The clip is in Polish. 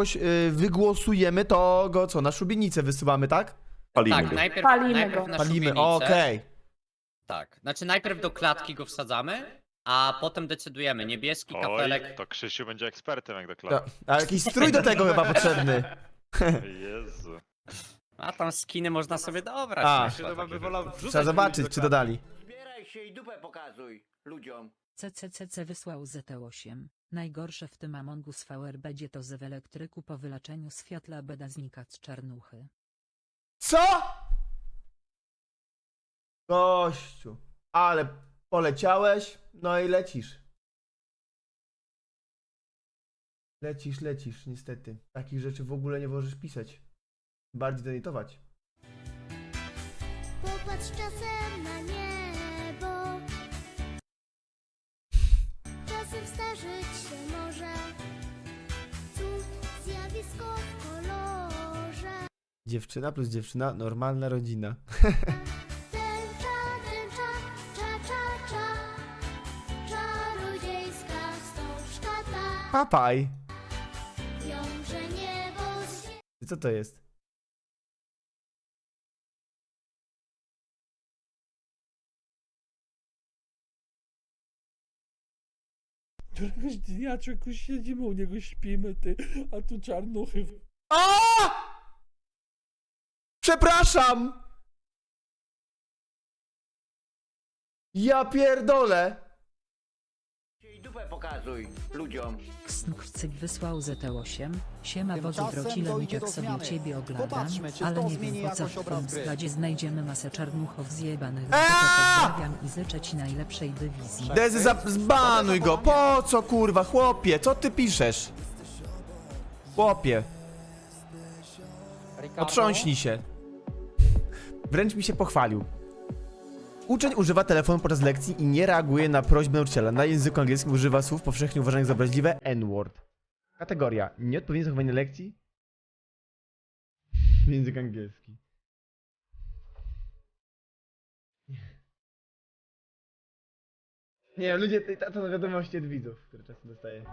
kogoś y, wygłosujemy, to go co, na szubienicę wysyłamy, tak? Palimy Tak, go. najpierw, Palimy najpierw go. na Palimy, szubienicę. okej. Tak, znaczy najpierw do klatki go wsadzamy, a potem decydujemy. Niebieski kafelek. Oj, to Krzysiu będzie ekspertem jak do Okay. klapy. A jakiś strój do tego chyba potrzebny. Jezu. A tam skiny można sobie dobrać. A. Myślę, by wolał wrzucać Trzeba zobaczyć, czy klatki. dodali. Zbieraj się i dupę pokazuj ludziom. CCCC wysłał ZT8. Najgorsze w tym Among Us VR będzie to ze w elektryku po wylaczeniu światła beda znikać z czarnuchy. Co? Gościu, ale poleciałeś, no i lecisz. Lecisz, lecisz, niestety. Takich rzeczy w ogóle nie możesz pisać. Bardziej donitować. Popatrz czasem na niebo. Czasem zdarzyć się może cud, zjawisko w kolorze. Dziewczyna plus dziewczyna, normalna rodzina. Tęcza, tęcza, cza, cza, cza. Czarodziejska wstążka ta Papaj! wiąże niebo z ziemią. Co to jest? Któregoś dnia czegoś siedzimy u niego, śpimy, ty, a tu czarnuchy. w- A! Przepraszam! Ja pierdolę! Dupę pokazuj ludziom. Ksnkcyk wysłał ZT8. Siema wodzu Tymczasem wrocile dojdzie jak do sobie zmiany. ciebie oglądam, Popatrzmy, czy ale to nie zmieni wiem po co w twoim obrazu gry. składzie znajdziemy masę czarnuchów zjebanych. Eee! Pozdrawiam i życzę ci najlepszej dywizji. Dezy, za- zbanuj go! Po co kurwa, chłopie? Co ty piszesz? Chłopie, otrząśnij się. Wręcz mi się pochwalił. Uczeń używa telefonu podczas lekcji i nie reaguje na prośbę nauczyciela. Na języku angielskim używa słów powszechnie uważanych za obraźliwe N-word. Kategoria. Nieodpowiednie zachowanie lekcji. Język angielski. Nie, ludzie, to, to są wiadomości od widzów, które czasem dostaję.